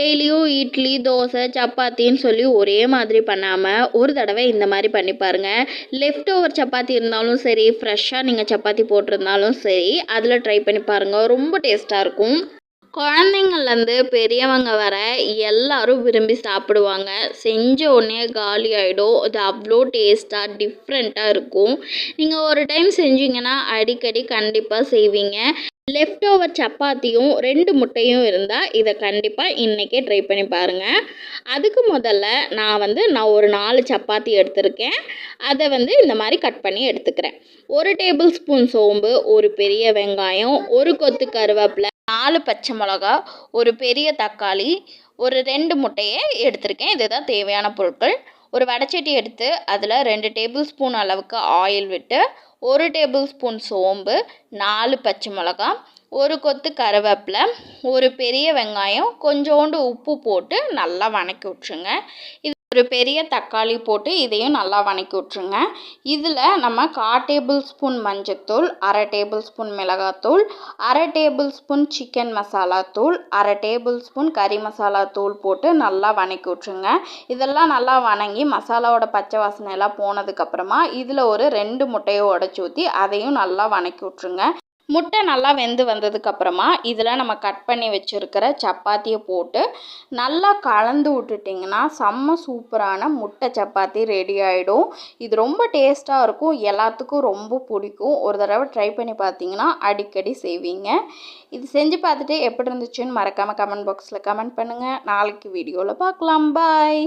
டெய்லியும் இட்லி தோசை சப்பாத்தின்னு சொல்லி ஒரே மாதிரி பண்ணாமல் ஒரு தடவை இந்த மாதிரி பண்ணி பாருங்கள் லெஃப்ட் ஓவர் சப்பாத்தி இருந்தாலும் சரி ஃப்ரெஷ்ஷாக நீங்கள் சப்பாத்தி போட்டிருந்தாலும் சரி அதில் ட்ரை பண்ணி பாருங்கள் ரொம்ப டேஸ்ட்டாக இருக்கும். குழந்தைங்கள்லேருந்து பெரியவங்க வர எல்லாரும் விரும்பி சாப்பிடுவாங்க. செஞ்ச உடனே காலி ஆகிடும் அது அவ்வளோ டேஸ்ட்டாக டிஃப்ரெண்ட்டாக இருக்கும். நீங்கள் ஒரு டைம் செஞ்சீங்கன்னா அடிக்கடி கண்டிப்பாக செய்வீங்க. லெஃப்ட் ஓவர் சப்பாத்தியும் ரெண்டு முட்டையும் இருந்தால் இதை கண்டிப்பாக இன்றைக்கே ட்ரை பண்ணி பாருங்கள் அதுக்கு முதல்ல நான் வந்து நான் ஒரு நாலு சப்பாத்தி எடுத்திருக்கேன். அதை வந்து இந்த மாதிரி கட் பண்ணி எடுத்துக்கிறேன். ஒரு டேபிள் ஸ்பூன் சோம்பு ஒரு பெரிய வெங்காயம் ஒரு கொத்து கருவேப்பிலை நாலு பச்சை மிளகா ஒரு பெரிய தக்காளி ஒரு ரெண்டு முட்டையை எடுத்திருக்கேன். இதுதான் தேவையான பொருட்கள். ஒரு வடைச்சட்டி எடுத்து அதில் ரெண்டு டேபிள் ஸ்பூன் அளவுக்கு ஆயில் விட்டு ஒரு டேபிள் ஸ்பூன் சோம்பு நாலு பச்சை மிளகா ஒரு கொத்து கருவேப்பிலை ஒரு பெரிய வெங்காயம் கொஞ்சோண்டு உப்பு போட்டு நல்லா வணக்கி விட்ருங்க இது ஒரு பெரிய தக்காளி போட்டு இதையும் நல்லா வணக்கி விட்ருங்க இதில் நம்ம கா டேபிள் ஸ்பூன் மஞ்சத்தூள் அரை டேபிள் ஸ்பூன் மிளகாத்தூள் அரை டேபிள் ஸ்பூன் சிக்கன் மசாலா தூள் அரை டேபிள் ஸ்பூன் கறி மசாலா தூள் போட்டு நல்லா வணக்கி விட்ருங்க இதெல்லாம் நல்லா வணங்கி மசாலாவோட பச்சை வாசனை எல்லாம் போனதுக்கப்புறமா இதில் ஒரு ரெண்டு முட்டையை உடச்சி ஊற்றி அதையும் நல்லா வணக்கி விட்ருங்க முட்டை நல்லா வெந்து வந்ததுக்கப்புறமா இதில் நம்ம கட் பண்ணி வச்சுருக்கிற சப்பாத்தியை போட்டு நல்லா கலந்து விட்டுட்டிங்கன்னா செம்ம சூப்பரான முட்டை சப்பாத்தி ரெடி ஆகிடும் இது ரொம்ப டேஸ்ட்டாக இருக்கும். எல்லாத்துக்கும் ரொம்ப பிடிக்கும். ஒரு தடவை ட்ரை பண்ணி பார்த்தீங்கன்னா அடிக்கடி செய்வீங்க. இது செஞ்சு பார்த்துட்டு எப்படி இருந்துச்சுன்னு மறக்காமல் கமெண்ட் பாக்ஸில் கமெண்ட் பண்ணுங்கள் நாளைக்கு வீடியோவில் பார்க்கலாம். பாய்